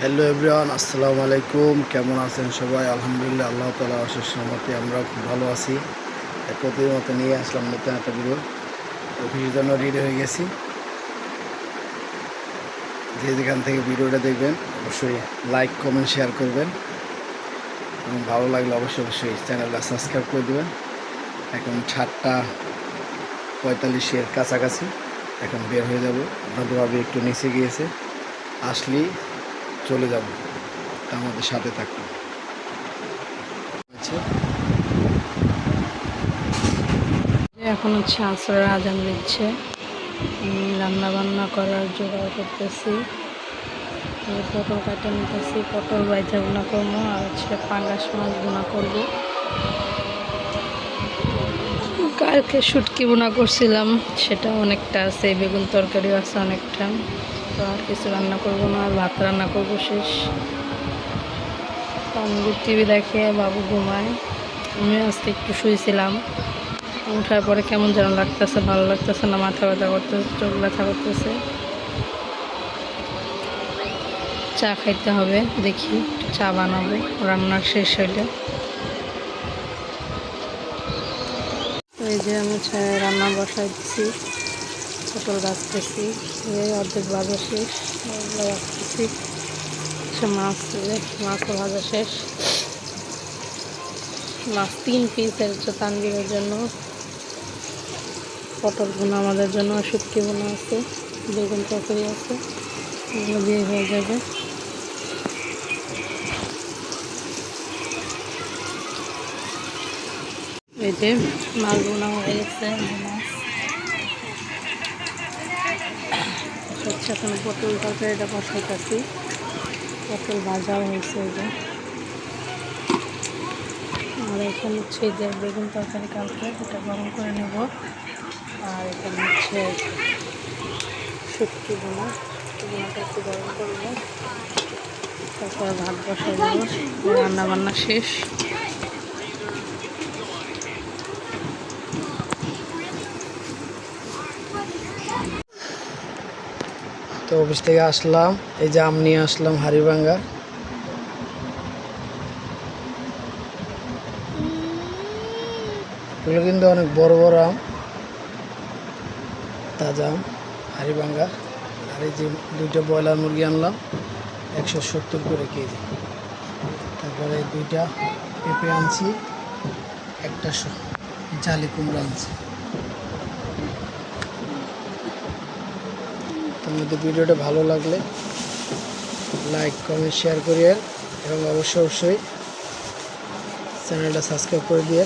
Hello everyone আসসালামু আলাইকুম কেমন আছেন সবাই? আলহামদুলিল্লাহ, আল্লাহ তালা অশেষ সম্মতি আমরা খুব ভালো আছি। এক প্রতিদিন মতো নিয়ে আসলাম নতুন একটা ভিডিও অফিসের জন্য রেডি হয়ে গেছি। যে যেখান থেকে ভিডিওটা দেখবেন, অবশ্যই লাইক কমেন্ট শেয়ার করবেন। এবং ভালো লাগলে অবশ্যই অবশ্যই চ্যানেলটা সাবস্ক্রাইব করে দেবেন। এখন সাতটা পঁয়তাল্লিশের কাছাকাছি। এখন বের হয়ে যাব। আপনাদের একটু নিচে গিয়েছে। আসলেই চলে যাব। আমাদের সাথে থাকুন আচ্ছা। এখন হচ্ছে আসরের আজান দিচ্ছে। রান্না বান্না করার জোগাড় করতেছি। পটল কাটে নিতেছি। পটল বাইজা গুণা করব আর হচ্ছে পাঙ্গাস মাছ গুণা করব। কালকে শুটকি বোনা করছিলাম। সেটা অনেকটা আছে। বেগুন তরকারিও আছে অনেকটা। তো আর কিছু রান্না করব না, আর ভাত রান্না করব শেষ। তানবির টিভি দেখে বাবু ঘুমায়। আমি আজকে একটু শুয়েছিলাম। উঠার পরে কেমন যেন লাগতেছে, ভালো লাগতেছে না, মাথা ব্যথা করতেছে, চোখ ব্যথা করতেছে। চা খাইতে হবে, দেখি চা বানাবো, রান্নার শেষ হইলে। এই যে আমি রান্না বসাই দিচ্ছি পটল রাখতেছি এই অর্ধেক ভাজা শেষ রাখতেছি। সে মাছ মাছও ভাজা শেষ। মাছ তিন পিসের তানবিরের জন্য। পটল বোনা আমাদের জন্য, শুটকি বোনা আছে, বেগুন তরকারি আছে, এগুলো দিয়ে হয়ে যাবে। এই যে মাছ বোনা হয়ে গেছে মাছ হচ্ছে এখন পটল তরকারিটা বসাইতেছি। পটল ভাজাও হয়েছে যে। আর এখানে হচ্ছে যে বেগুন তরকারি কালকে এটা গরম করে নেব। আর এখানে হচ্ছে শুটকি বোনা বোনাটা একটু গরম করব তারপর ভাত বসাই দেবো রান্না বান্না শেষ। অফিস থেকে আসলাম। এই যে আম নিয়ে আসলাম হাড়িভাঙ্গা। এগুলো কিন্তু অনেক বড় বড় আম। তাজা আম, হাড়িভাঙ্গা। আর এই যে দুইটা ব্রয়লার মুরগি আনলাম, একশো সত্তর করে কেজি। তারপরে দুইটা পেঁপে আনছি, একটা জালি কুমড়া আনছি। তোমাদের ভিডিওটা ভালো লাগলে লাইক কমেন্ট শেয়ার করিয়েন এবং অবশ্যই অবশ্যই চ্যানেলটা সাবস্ক্রাইব করে দিয়ে